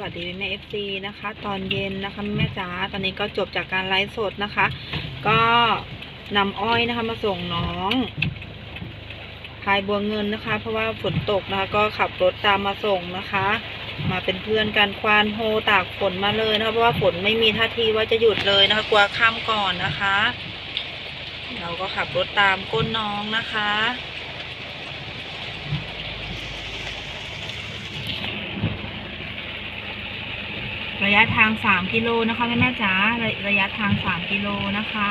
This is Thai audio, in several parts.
วัสดีแม่เอฟซีนะคะ ตอนเย็นนะคะแม่จ๋าตอนนี้ก็จบจากการไลฟ์สดนะคะ ก็นำอ้อยนะคะมาส่งน้องพายบัวเงินนะคะ เพราะว่าฝนตกนะคะ ก็ขับรถตามมาส่งนะคะ มาเป็นเพื่อนกันควานโฮตากฝนมาเลยนะคะเพราะว่าฝนไม่มีท่าทีว่าจะหยุดเลยนะคะ กลัวข้ามก่อนนะคะ เราก็ขับรถตามก้นน้องนะคะ ระยะทาง3กิโลนะคะแม่แม่จ๋าระระยะทาง3กิโลนะคะ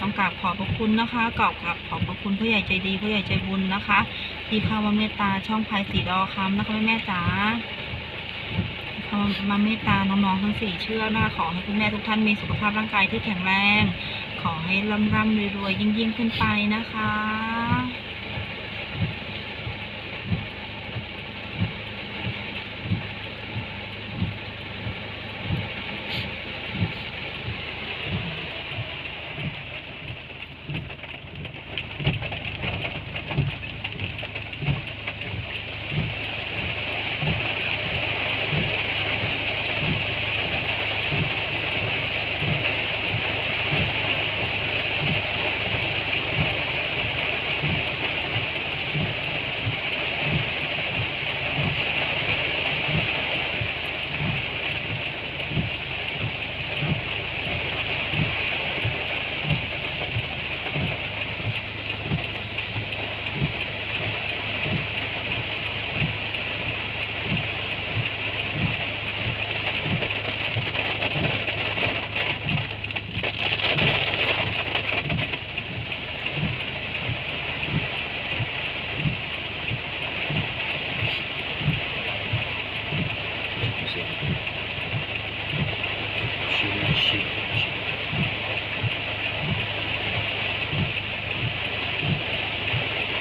ต้องกราบขอบพระคุณนะคะกราบกราบขอบพระคุณผู้ใหญ่ใจดีผู้ใหญ่ใจบุญนะคะ ที่เข้ามาเมตตาช่องพายสีดอคำนะคะแม่แม่จ๋าเข้ามาเมตตาน้องๆทั้งสี่เชือกนะคะขอให้คุณแม่ทุกท่านมีสุขภาพร่างกายที่แข็งแรง ขอให้ร่ำร่ำรวยรวยยิ่งยิ่งขึ้นไปนะคะ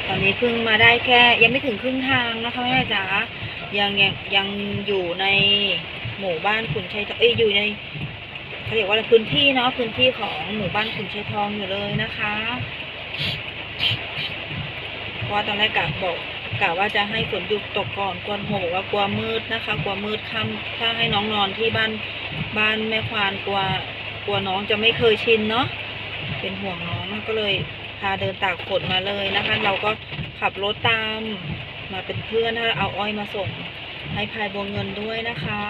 ตอ นี้เพิ่งมาได้แค่ ยังไม่ถึงครึ่งทางนะคะแม่จ๋ายังยังยังอยู่ในหมู่บ้านขุนชัยทองเอ้ยอยู่ในเขาเรียกว่าพื้นที่เนาะพื้นที่ของหมู่บ้านขุนชัยทองอยู่เลยนะคะเพราะตอนแรกกะบอกกะว่าจะให้ฝนหยุดตกก่อนกลัวโหบอกว่ากลัวมืดนะคะ กลัวมืดค่ำถ้าให้น้องนอนที่บ้านบ้านแม่ควานกลัวกลัวน้องจะไม่เคยชินเนาะเป็นห่วงน้องก็เลยาเดินตากฝนมาเลยนะคะ เราก็ขับรถตามมาเป็นเพื่อนนะคะเอาอ้อยมาส่งให้พายบัวเงินด้วยนะคะ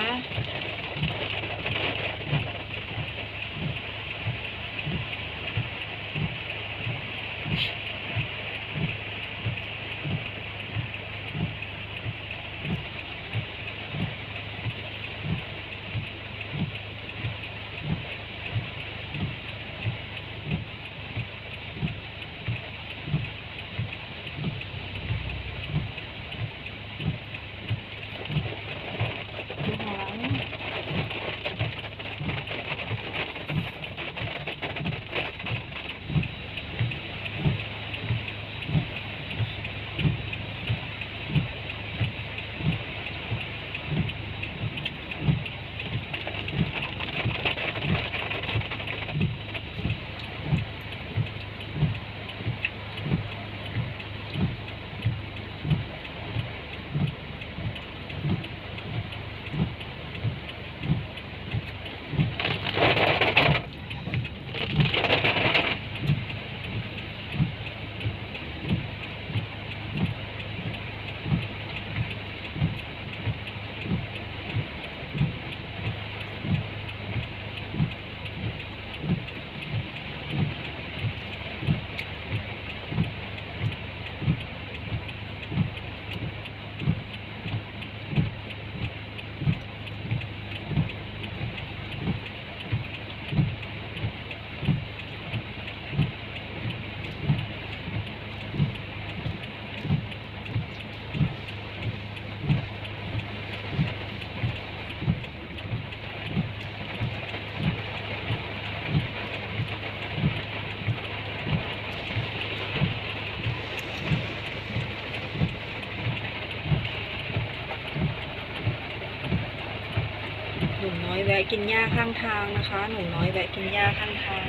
กินหญ้าข้างทางนะคะ หนุ่มน้อยแวะกินหญ้าข้างทาง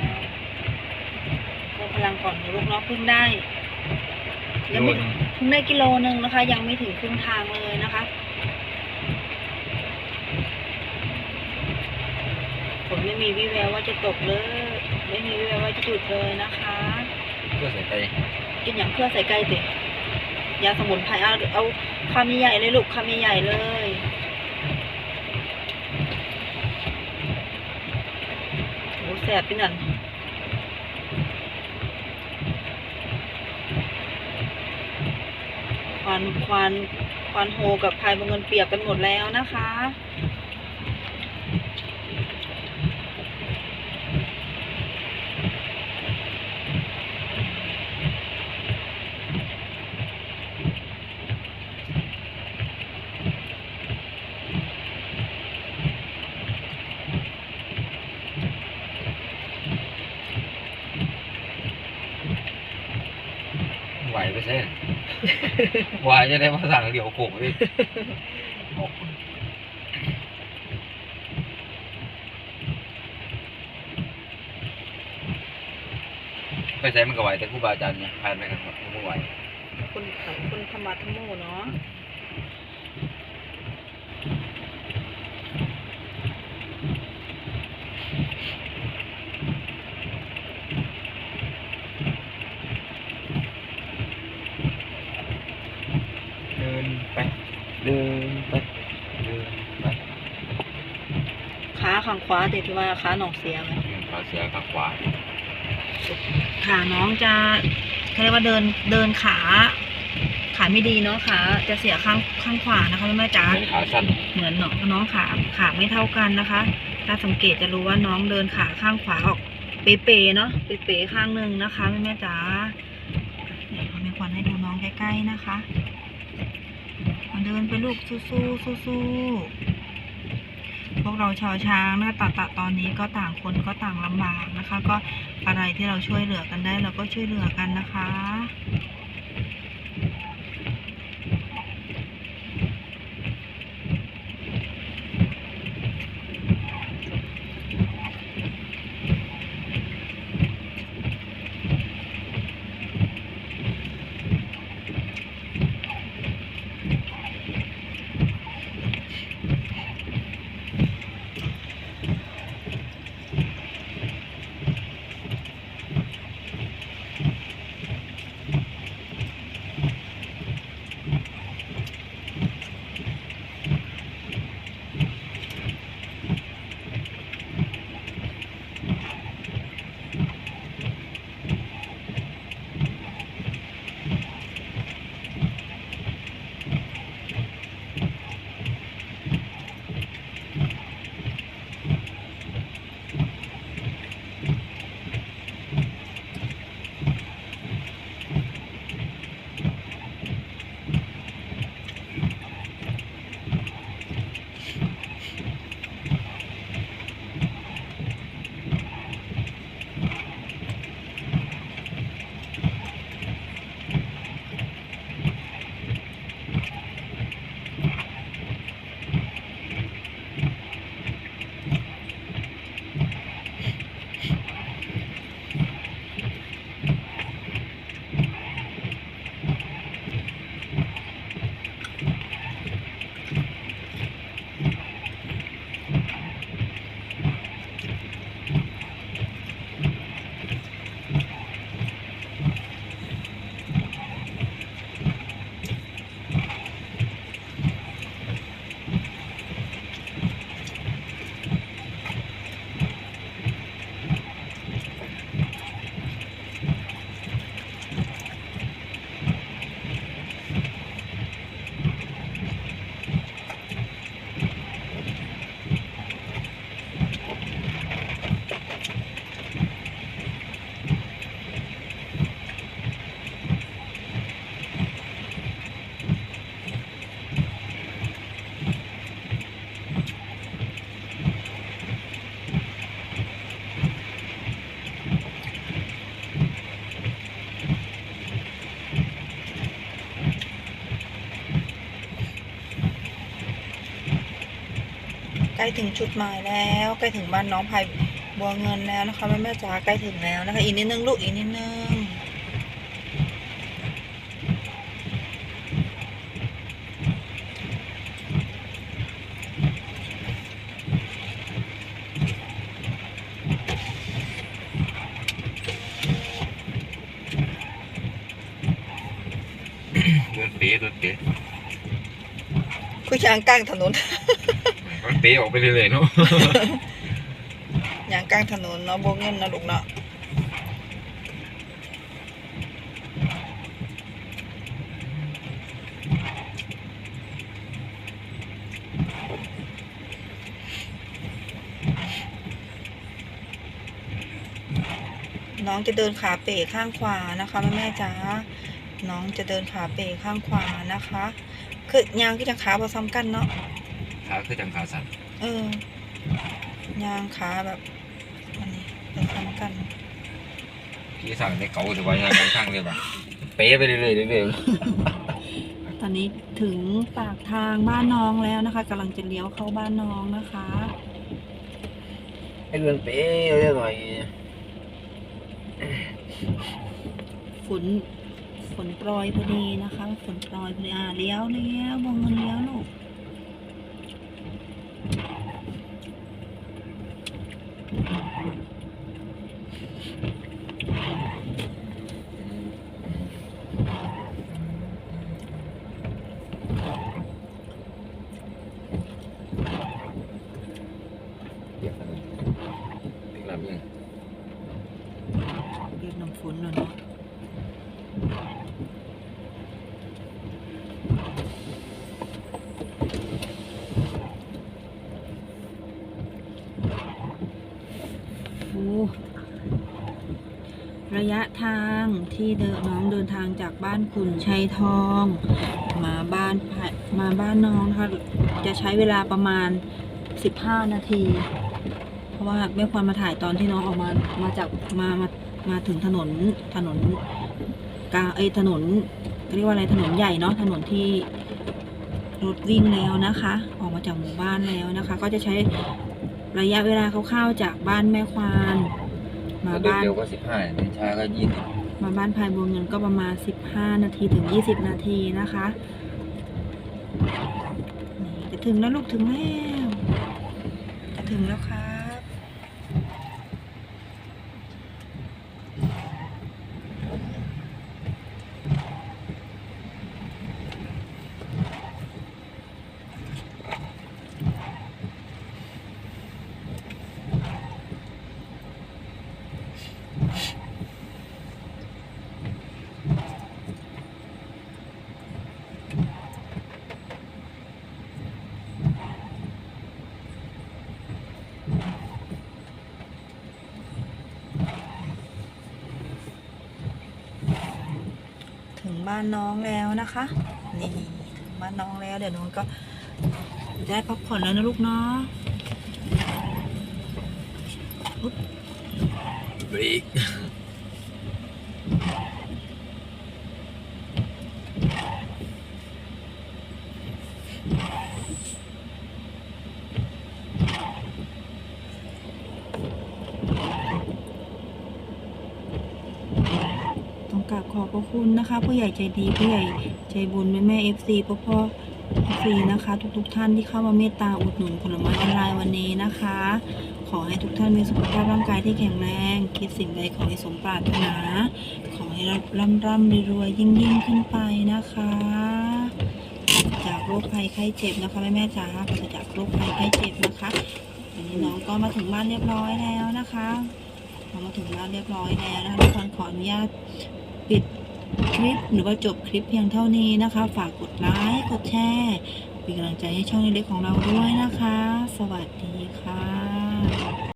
ก็พลังก่อนนะลูกเนาะเพิ่งได้ยังโลไม่นึงเพิ่งได้กิโลนึงนะคะ ยังไม่ถึงครึ่งทางเลยนะคะฝนไม่มีวิแววว่าจะตกเลย ไม่มีวิแววว่าจะหยุดเลยนะคะเพื่อใส่ใจกินอย่างเพื่อใส่ไก่ติยาสมุนไพรเอาเอาคำใหญ่ๆเลยลูกคำใหญ่ๆเลยโอ้ แสบพี่นั่นควันควันควันโฮกับพายบงเงินเปียกกันหมดแล้วนะคะ ไหวไปใช่ไหวจะได้มาสั่งเดี๋ยวโขกดิออกไปใช้มันก็ไหวแต่ครูบาอาจารย์เนี่ยผ่านไปกันหมดไม่ไหวคุณคุณธรรมะธรรมโมเนาะ เดินไป เดินไป เดินไป ข้างขวาติที่ว่าขาหนองเสียไหมขาเสียข้างขวาขาน้องจะเขาเรียกว่าเดินเดินขา ขาไม่ดีเนาะขาจะเสียข้างข้างขวานะคะแม่จ๋าขาสั้นเหมือนน้องน้องขาขาไม่เท่ากันนะคะ ถ้าสังเกตจะรู้ว่าน้องเดินขาข้างขวาออกเป๋ๆเนาะเป๋ๆข้างหนึ่งนะคะแม่แม่จ๋าเดี๋ยวเราไม่ควรให้ดูน้องใกล้ๆนะคะมาเดินไปลูกสู้ๆสู้ๆ พวกเราชาวช้างนะตัดตะตอนนี้ก็ต่างคนก็ต่างลำบากนะคะ ก็อะไรที่เราช่วยเหลือกันได้เราก็ช่วยเหลือกันนะคะ ใกล้ถึงชุดหมายแล้วใกล้ถึงบ้านน้องไผ่บัวเงินแล้วนะคะแม่แม่จ๋าใกล้ถึงแล้วนะคะอีกนิดนึงลูกอีกนิดนึงรถเป๋รถเป๋คุยางกลางถนน เป๊ะออกไปเรื่อยๆเนาะยางกลางถนนเนาะโบเงินเนาะลูกเนาะน้องจะเดินขาเป๋ข้างขวานะคะแม่แม่จ๋า น้องจะเดินขาเป๋ข้างขวานะคะ คือยางก็จะขาผสมกันเนาะ ขาคือจังขาสั่นเออยางขาแบบอันนี้ผสมกันพี่สั่งในเก่าจะไว้ยังข้างเลยป่ะเป๊ะไปเรื่อยๆเรื่อยตอนนี้ถึงปากทางบ้านน้องแล้วนะคะกำลังจะเลี้ยวเข้าบ้านน้องนะคะๆให้เดินเป๊ะเรื่อยๆหน่อยฝนฝนโปรยพอดีนะคะฝนโปรยพอดีอ่าเลี้ยวเลี้ยววงเงินเลี้ยวลูกเรียก น้นแล้วเนาะโอ้ระยะทางที่เดินน้องเดินทางจากบ้านขุนชัยทอง มาบ้านมาบ้านน้องนะคะจะใช้เวลาประมาณ 15 นาที เพราะว่าแม่ควรมาถ่ายตอนที่น้องออกมามาจากมามา มาถึงถนนถนนกลางเอ้ยถนนเรียกว่าอะไรถนนใหญ่เนาะถนนที่รถวิ่งแล้วนะคะ ออกมาจากหมู่บ้านแล้วนะคะ ก็จะใช้ระยะเวลาคร่าวๆจากบ้านแม่ควานมาเดินบ้านเร็วก็สิบห้าเดินช้าก็ยี่สิบมาบ้านพายบัวเงินก็ประมาณ15นาทีถึง20นาทีนะคะนี่จะถึงแล้วลูกถึงแล้วจะถึงแล้วครั บ้านน้องแล้วนะคะ นี่ถึงบ้านน้องแล้วเดี๋ยวน้องก็ได้พักผ่อนแล้วนะลูกเนาะเบรก ต้องก ราบขอบพระคุณนะคะผู้ใหญ่ใจดีผู้ใหญ่ใจบุญแม่แม่เอฟซีพ่อพ่อเอฟซีนะคะ ทุกๆทท่านที่เข้ามาเมตตาอุดหนุนผลไม้ออนไลน์วันนี้นะคะ ขอให้ทุกท่านมีสุขภาพร่างกายที่แข็งแรง คิดสิ่งใดขอให้สมปรารถนา ขอให้ร่ำร่ำรวยยิ่งยิ่งขึ้นไปนะคะจากโรคภัยไข้เจ็บนะคะแม่แม่จ๋าปราจากโรคภัยไข้เจ็บนะคะวันนี้น้องก็มาถึงบ้านเรียบร้อยแล้วนะคะเรามาถึงบ้านเรียบร้อยแล้วนะคะทุกคนขออนุญาตปิด คลิปหรือว่าจบคลิปเพียงเท่านี้นะคะ ฝากกดไลค์กดแชร์เป็นกำลังใจให้ช่องเล็กๆของเราด้วยนะคะ สวัสดีค่ะ